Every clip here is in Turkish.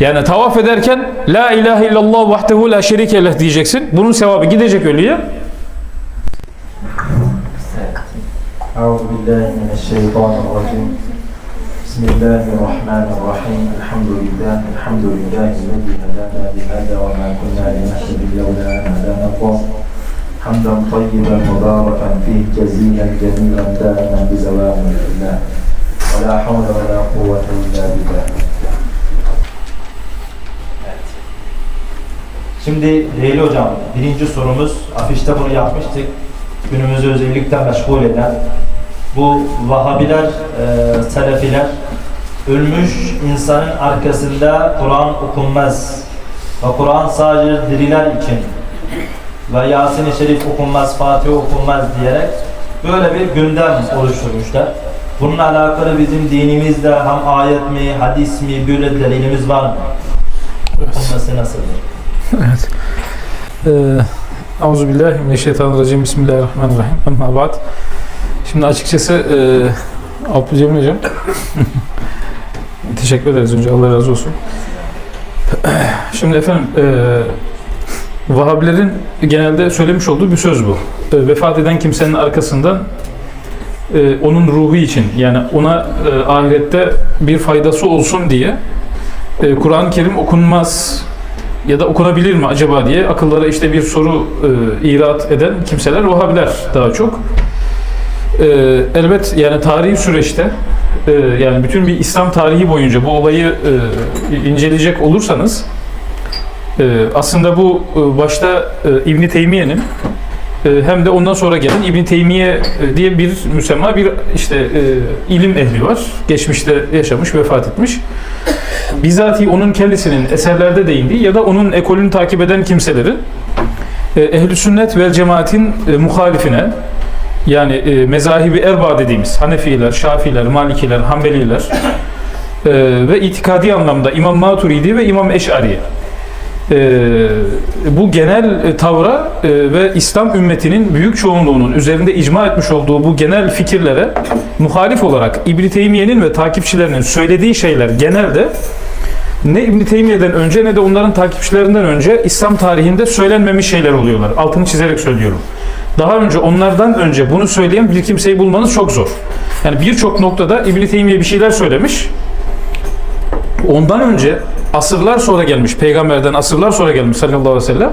Yani tavaf ederken La ilahe illallah vahdehu la şerike leh diyeceksin. Bunun sevabı gidecek ölüye. أعوذ بالله من الشيطان الرجيم بسم الله الرحمن الرحيم الحمد لله الحمد لله الذي هدانا بهذا وما كنا لنهتدي لولا أن هدانا الله حمدا طيبا مباركا فيه جزيلا جميلا دائما بزوام Şimdi değerli hocam, birinci sorumuz, afişte bunu yapmıştık. Günümüzü özellikle meşgul eden bu Vahabiler, e, Selefiler ölmüş insanın arkasında Kur'an okunmaz ve Kur'an sadece diriler için ve Yasin-i Şerif okunmaz, Fatiha okunmaz diyerek böyle bir gündem oluşturmuşlar. Bununla alakalı bizim dinimizde hem ayet mi, hadis mi, böyle delilimiz var mı? Okunması nasıldır? Evet. Ee, Euzubillahimineşşeytanirracim. Bismillahirrahmanirrahim. Amma ba'd. Şimdi açıkçası e, Abdülcemil Hocam teşekkür ederiz önce. Allah razı olsun. Şimdi efendim e, Vahabilerin genelde söylemiş olduğu bir söz bu. E, vefat eden kimsenin arkasından e, onun ruhu için yani ona e, ahirette bir faydası olsun diye e, Kur'an-ı Kerim okunmaz ya da okunabilir mi acaba diye akıllara işte bir soru e, irat eden kimseler Vahabiler daha çok. E, elbet yani tarihi süreçte e, yani bütün bir İslam tarihi boyunca bu olayı e, inceleyecek olursanız e, aslında bu e, başta e, İbn Teymiye'nin e, hem de ondan sonra gelen İbn Teymiye e, diye bir müsemma bir işte e, ilim ehli var. Geçmişte yaşamış, vefat etmiş bizatihi onun kendisinin eserlerde değindiği ya da onun ekolünü takip eden kimselerin e, ehl-i sünnet vel cemaatin e, muhalifine yani e, mezahibi erba dediğimiz Hanefiler, Şafiler, Malikiler, Hanbeliler e, ve itikadi anlamda İmam Maturidi ve İmam Eş'ari. E, bu genel e, tavra e, ve İslam ümmetinin büyük çoğunluğunun üzerinde icma etmiş olduğu bu genel fikirlere muhalif olarak İbn Teymiye'nin ve takipçilerinin söylediği şeyler genelde ne İbn Teymiye'den önce ne de onların takipçilerinden önce İslam tarihinde söylenmemiş şeyler oluyorlar. Altını çizerek söylüyorum. Daha önce onlardan önce bunu söyleyen bir kimseyi bulmanız çok zor. Yani birçok noktada İbn Teymiye bir şeyler söylemiş. Ondan önce asırlar sonra gelmiş, peygamberden asırlar sonra gelmiş sallallahu aleyhi ve sellem.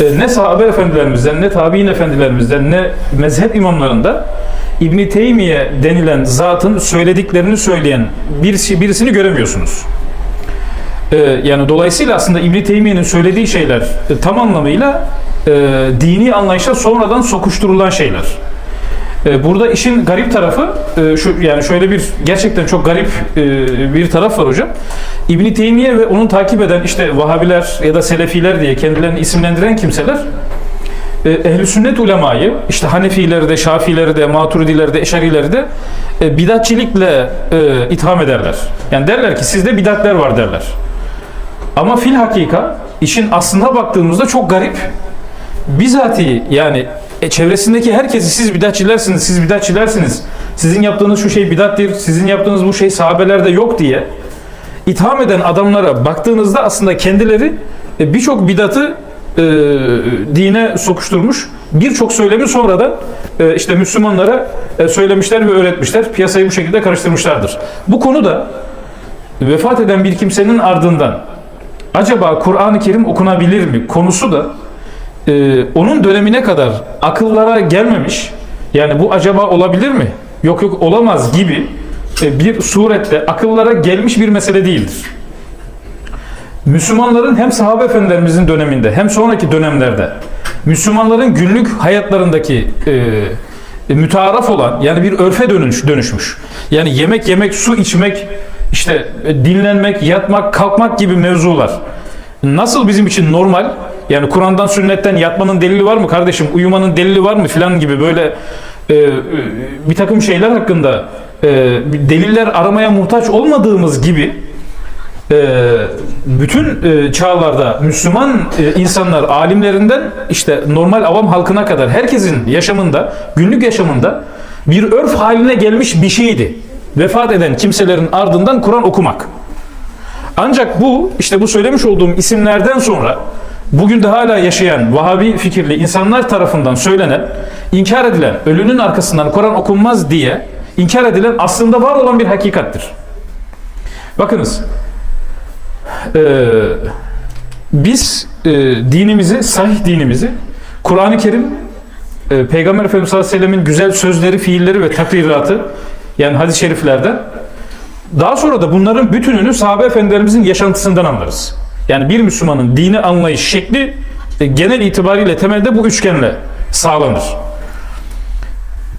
E, ne sahabe efendilerimizden, ne tabi'in efendilerimizden, ne mezhep imamlarında İbn Teymiye denilen zatın söylediklerini söyleyen birisi, birisini göremiyorsunuz. E, yani dolayısıyla aslında İbn Teymiye'nin söylediği şeyler e, tam anlamıyla e, dini anlayışa sonradan sokuşturulan şeyler. E, Burada işin garip tarafı şu yani şöyle bir gerçekten çok garip bir taraf var hocam. İbn Teymiye ve onun takip eden işte Vahabiler ya da Selefiler diye kendilerini isimlendiren kimseler e, ehl sünnet ulemayı işte Hanefileri de, Şafileri de, Maturidileri de, Eşarileri de bidatçilikle itham ederler. Yani derler ki sizde bidatler var derler. Ama fil hakika işin aslına baktığımızda çok garip. Bizatihi yani e, çevresindeki herkesi siz bidatçilersiniz, siz bidatçilersiniz. Sizin yaptığınız şu şey bidattir, sizin yaptığınız bu şey sahabelerde yok diye itham eden adamlara baktığınızda aslında kendileri e, birçok bidatı e, dine sokuşturmuş. Birçok söylemi sonradan e, işte Müslümanlara e, söylemişler ve öğretmişler. Piyasayı bu şekilde karıştırmışlardır. Bu konuda vefat eden bir kimsenin ardından acaba Kur'an-ı Kerim okunabilir mi konusu da e, onun dönemine kadar akıllara gelmemiş. Yani bu acaba olabilir mi? Yok yok olamaz gibi e, bir surette akıllara gelmiş bir mesele değildir. Müslümanların hem sahabe efendilerimizin döneminde hem sonraki dönemlerde Müslümanların günlük hayatlarındaki e, e, mütearaf olan yani bir örfe dönüş, dönüşmüş. Yani yemek yemek, su içmek, işte e, dinlenmek, yatmak, kalkmak gibi mevzular. Nasıl bizim için normal? Yani Kur'an'dan, sünnetten yatmanın delili var mı kardeşim? Uyumanın delili var mı filan gibi böyle e, e, bir takım şeyler hakkında e, deliller aramaya muhtaç olmadığımız gibi e, bütün e, çağlarda Müslüman e, insanlar alimlerinden işte normal avam halkına kadar herkesin yaşamında, günlük yaşamında bir örf haline gelmiş bir şeydi. Vefat eden kimselerin ardından Kur'an okumak. Ancak bu işte bu söylemiş olduğum isimlerden sonra bugün de hala yaşayan Vahabi fikirli insanlar tarafından söylenen, inkar edilen, ölünün arkasından Kur'an okunmaz diye inkar edilen aslında var olan bir hakikattir. Bakınız, eee, biz eee, dinimizi, sahih dinimizi, Kur'an-ı Kerim, eee, Peygamber Efendimiz sallallahu aleyhi ve sellemin güzel sözleri, fiilleri ve takriratı, yani hadis-i şeriflerden, daha sonra da bunların bütününü sahabe efendilerimizin yaşantısından anlarız. Yani bir Müslümanın dini anlayış şekli e, genel itibariyle temelde bu üçgenle sağlanır.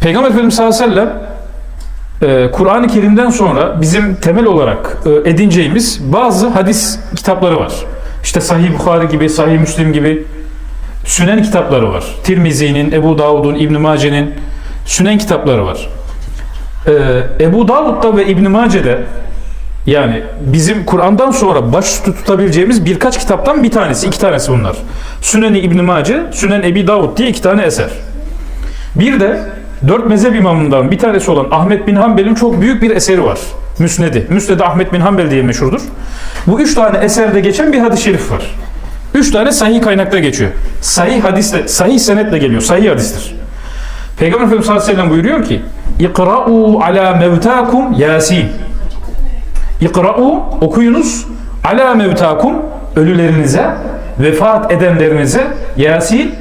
Peygamber Efendimiz sallallahu aleyhi ve sellem e, Kur'an-ı Kerim'den sonra bizim temel olarak e, edineceğimiz bazı hadis kitapları var. İşte Sahih Bukhari gibi, Sahih Müslim gibi Sünen kitapları var. Tirmizi'nin, Ebu Davud'un, İbn Mace'nin Sünen kitapları var. Ee, Ebu Davud'da ve İbn Mace'de yani bizim Kur'an'dan sonra baş tutabileceğimiz birkaç kitaptan bir tanesi, iki tanesi bunlar. Sünen-i İbn Mace, Sünen Ebi Davud diye iki tane eser. Bir de dört mezhep imamından bir tanesi olan Ahmet bin Hanbel'in çok büyük bir eseri var. Müsnedi. Müsnedi Ahmet bin Hanbel diye meşhurdur. Bu üç tane eserde geçen bir hadis-i şerif var. Üç tane sahih kaynakta geçiyor. Sahih hadisle, sahih senetle geliyor. Sahih hadistir. Peygamber Efendimiz sallallahu aleyhi ve sellem buyuruyor ki İkra'u ala mevtakum Yasin. İkra'u okuyunuz ala mevtakum ölülerinize vefat edenlerinize Yasin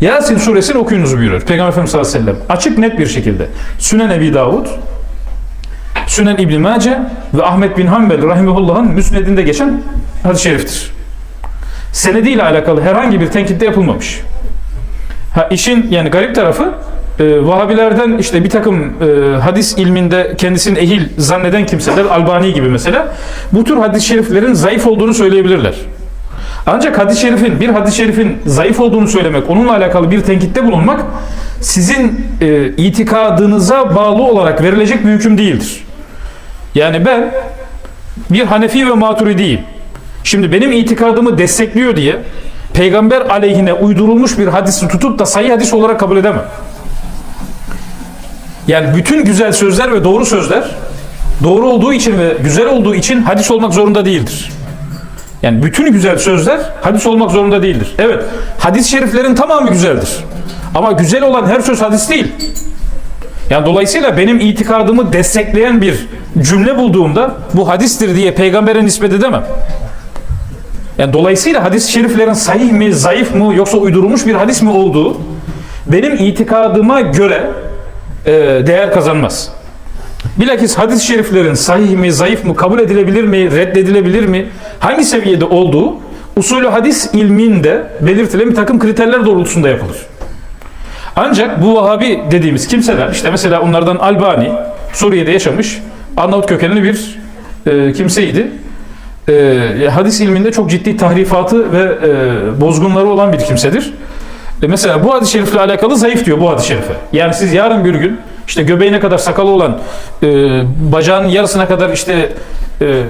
Yasin suresini okuyunuz buyuruyor. Peygamber Efendimiz sallallahu aleyhi ve sellem açık net bir şekilde. Sünen Ebi Davud Sünen İbn Mace ve Ahmet bin Hanbel rahimehullah'ın müsnedinde geçen hadis-i şeriftir. Senediyle alakalı herhangi bir tenkitte yapılmamış. Ha işin yani garip tarafı e, Vahabilerden işte bir takım e, hadis ilminde kendisini ehil zanneden kimseler Albani gibi mesela bu tür hadis-i şeriflerin zayıf olduğunu söyleyebilirler. Ancak hadis-i şerifin bir hadis-i şerifin zayıf olduğunu söylemek, onunla alakalı bir tenkitte bulunmak sizin e, itikadınıza bağlı olarak verilecek bir hüküm değildir. Yani ben bir Hanefi ve Maturidiyim. Şimdi benim itikadımı destekliyor diye peygamber aleyhine uydurulmuş bir hadisi tutup da sayı hadis olarak kabul edemem. Yani bütün güzel sözler ve doğru sözler doğru olduğu için ve güzel olduğu için hadis olmak zorunda değildir. Yani bütün güzel sözler hadis olmak zorunda değildir. Evet, hadis-i şeriflerin tamamı güzeldir. Ama güzel olan her söz hadis değil. Yani dolayısıyla benim itikadımı destekleyen bir cümle bulduğumda bu hadistir diye peygambere nispet edemem. Yani dolayısıyla hadis-i şeriflerin sahih mi, zayıf mı yoksa uydurulmuş bir hadis mi olduğu benim itikadıma göre e, değer kazanmaz. Bilakis hadis-i şeriflerin sahih mi, zayıf mı, kabul edilebilir mi, reddedilebilir mi, hangi seviyede olduğu usulü hadis ilminde belirtilen bir takım kriterler doğrultusunda yapılır. Ancak bu Vahabi dediğimiz kimseler, işte mesela onlardan Albani, Suriye'de yaşamış, Arnavut kökenli bir e, kimseydi. E, hadis ilminde çok ciddi tahrifatı ve e, bozgunları olan bir kimsedir. E, mesela bu hadis-i şerifle alakalı zayıf diyor bu hadis-i şerife. Yani siz yarın bir gün işte göbeğine kadar sakalı olan, e, bacağının yarısına kadar işte e,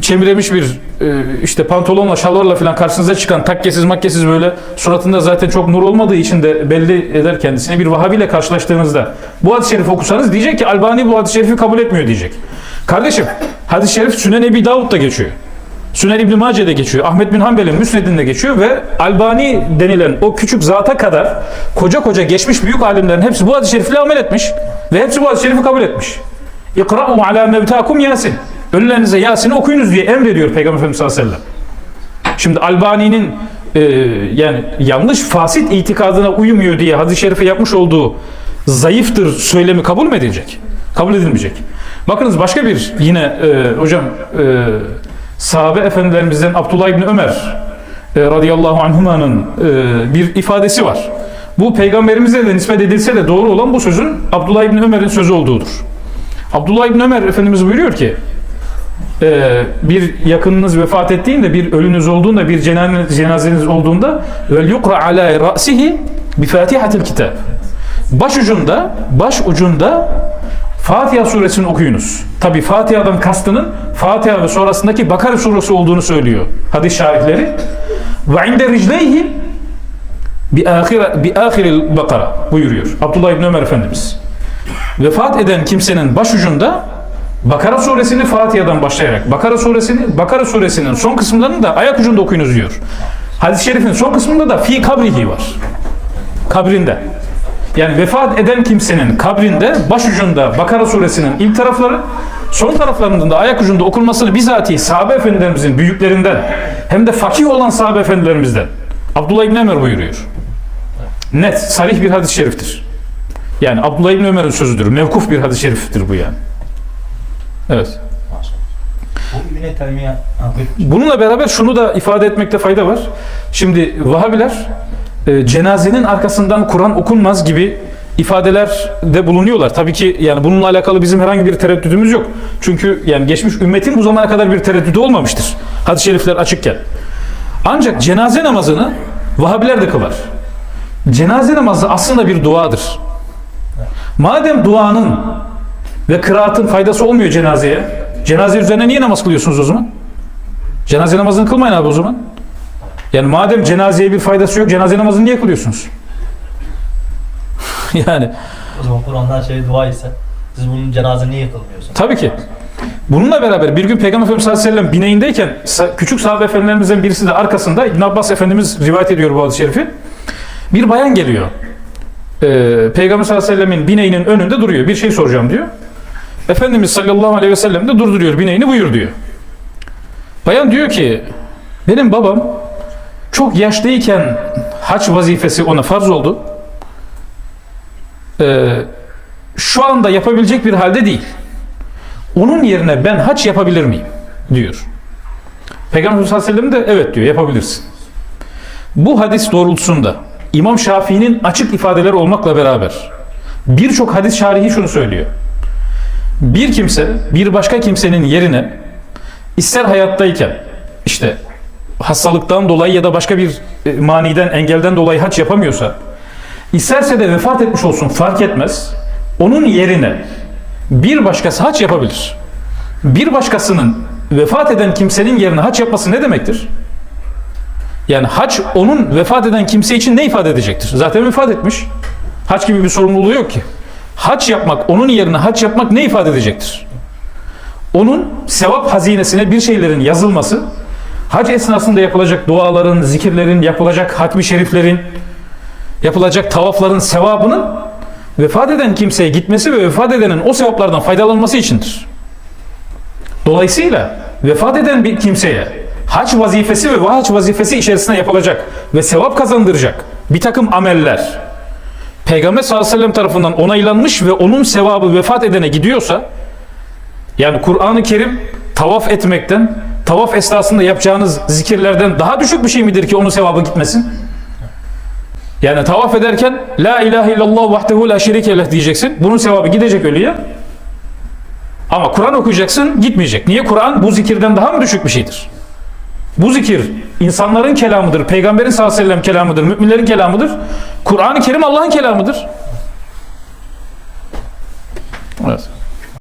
çemiremiş bir e, işte pantolonla, şalvarla falan karşınıza çıkan takkesiz makkesiz böyle suratında zaten çok nur olmadığı için de belli eder kendisini bir Vahabiyle karşılaştığınızda bu hadis-i şerifi okusanız diyecek ki Albani bu hadis-i şerifi kabul etmiyor diyecek. Kardeşim hadis-i şerif Sünen Ebi Davud'da geçiyor. Sünen İbn Mace'de geçiyor. Ahmet bin Hanbel'in Müsned'inde geçiyor ve Albani denilen o küçük zata kadar koca koca geçmiş büyük alimlerin hepsi bu hadis-i şerifle amel etmiş ve hepsi bu hadis-i şerifi kabul etmiş. İkra'u ala mevtakum Yasin. Ölülerinize Yasin'i okuyunuz diye emrediyor Peygamber Efendimiz sallallahu aleyhi ve sellem. Şimdi Albani'nin e, yani yanlış fasit itikadına uymuyor diye hadis-i şerife yapmış olduğu zayıftır söylemi kabul mü edilecek? Kabul edilmeyecek. Bakınız başka bir yine e, hocam e, sahabe efendilerimizden Abdullah İbni Ömer e, radıyallahu anhumanın e, bir ifadesi var. Bu peygamberimize de nispet edilse de doğru olan bu sözün Abdullah İbni Ömer'in sözü olduğudur. Abdullah İbni Ömer Efendimiz buyuruyor ki e, bir yakınınız vefat ettiğinde, bir ölünüz olduğunda, bir cenazeniz, olduğunda vel yukra ala ra'sihi bi fatihatil kitab. Baş ucunda, baş ucunda Fatiha suresini okuyunuz. Tabi Fatiha'dan kastının Fatiha ve sonrasındaki Bakara suresi olduğunu söylüyor hadis şahitleri. Ve inde ricleyhi bi ahir bi ahiril Bakara buyuruyor Abdullah İbni Ömer Efendimiz. Vefat eden kimsenin başucunda Bakara suresini Fatiha'dan başlayarak Bakara suresini Bakara suresinin son kısımlarını da ayak ucunda okuyunuz diyor. Hadis-i şerifin son kısmında da fi kabrihi var. Kabrinde. Yani vefat eden kimsenin kabrinde başucunda Bakara suresinin ilk tarafları son taraflarının da ayak ucunda okunmasını bizatihi sahabe efendilerimizin büyüklerinden hem de fakih olan sahabe efendilerimizden Abdullah İbni Ömer buyuruyor. Net, sarih bir hadis-i şeriftir. Yani Abdullah İbni Ömer'in sözüdür. Mevkuf bir hadis-i şeriftir bu yani. Evet. Bununla beraber şunu da ifade etmekte fayda var. Şimdi Vahabiler e, cenazenin arkasından Kur'an okunmaz gibi ifadeler de bulunuyorlar. Tabii ki yani bununla alakalı bizim herhangi bir tereddüdümüz yok. Çünkü yani geçmiş ümmetin bu zamana kadar bir tereddüdü olmamıştır. Hadis-i şerifler açıkken. Ancak cenaze namazını Vahabiler de kılar. Cenaze namazı aslında bir duadır. Madem duanın ve kıraatın faydası olmuyor cenazeye, cenaze üzerine niye namaz kılıyorsunuz o zaman? Cenaze namazını kılmayın abi o zaman. Yani madem cenazeye bir faydası yok, cenaze namazını niye kılıyorsunuz? yani O zaman Kur'an'dan şey dua ise siz bunun cenazeni niye kılmıyorsunuz? tabii ki. Bununla beraber bir gün Peygamber Efendimiz sallallahu aleyhi ve sellem bineğindeyken küçük sahabe efendilerimizden birisi de arkasında İbn Abbas Efendimiz rivayet ediyor bu hadis-i şerifi. Bir bayan geliyor. Ee, Peygamber sallallahu aleyhi ve sellemin bineğinin önünde duruyor. Bir şey soracağım diyor. Efendimiz sallallahu aleyhi ve sellem de durduruyor bineğini buyur diyor. Bayan diyor ki benim babam çok yaşlıyken haç vazifesi ona farz oldu. Ee, şu anda yapabilecek bir halde değil. Onun yerine ben haç yapabilir miyim? diyor. Peygamber sallallahu aleyhi ve sellem de evet diyor yapabilirsin. Bu hadis doğrultusunda İmam Şafii'nin açık ifadeler olmakla beraber birçok hadis şarihi şunu söylüyor. Bir kimse bir başka kimsenin yerine ister hayattayken işte hastalıktan dolayı ya da başka bir e, maniden engelden dolayı haç yapamıyorsa isterse de vefat etmiş olsun fark etmez. Onun yerine bir başkası haç yapabilir. Bir başkasının vefat eden kimsenin yerine haç yapması ne demektir? Yani haç onun vefat eden kimse için ne ifade edecektir? Zaten vefat etmiş. Haç gibi bir sorumluluğu yok ki. Haç yapmak, onun yerine haç yapmak ne ifade edecektir? Onun sevap hazinesine bir şeylerin yazılması, hac esnasında yapılacak duaların, zikirlerin, yapılacak hatmi şeriflerin, yapılacak tavafların sevabının vefat eden kimseye gitmesi ve vefat edenin o sevaplardan faydalanması içindir. Dolayısıyla vefat eden bir kimseye hac vazifesi ve hac vazifesi içerisinde yapılacak ve sevap kazandıracak bir takım ameller Peygamber sallallahu aleyhi ve sellem tarafından onaylanmış ve onun sevabı vefat edene gidiyorsa yani Kur'an-ı Kerim tavaf etmekten, tavaf esnasında yapacağınız zikirlerden daha düşük bir şey midir ki onun sevabı gitmesin? Yani tavaf ederken La ilahe illallah vahdehu la şerike leh diyeceksin. Bunun sevabı gidecek ölüye. Ama Kur'an okuyacaksın gitmeyecek. Niye? Kur'an bu zikirden daha mı düşük bir şeydir? Bu zikir insanların kelamıdır. Peygamberin sallallahu aleyhi ve sellem kelamıdır. Müminlerin kelamıdır. Kur'an-ı Kerim Allah'ın kelamıdır. Evet.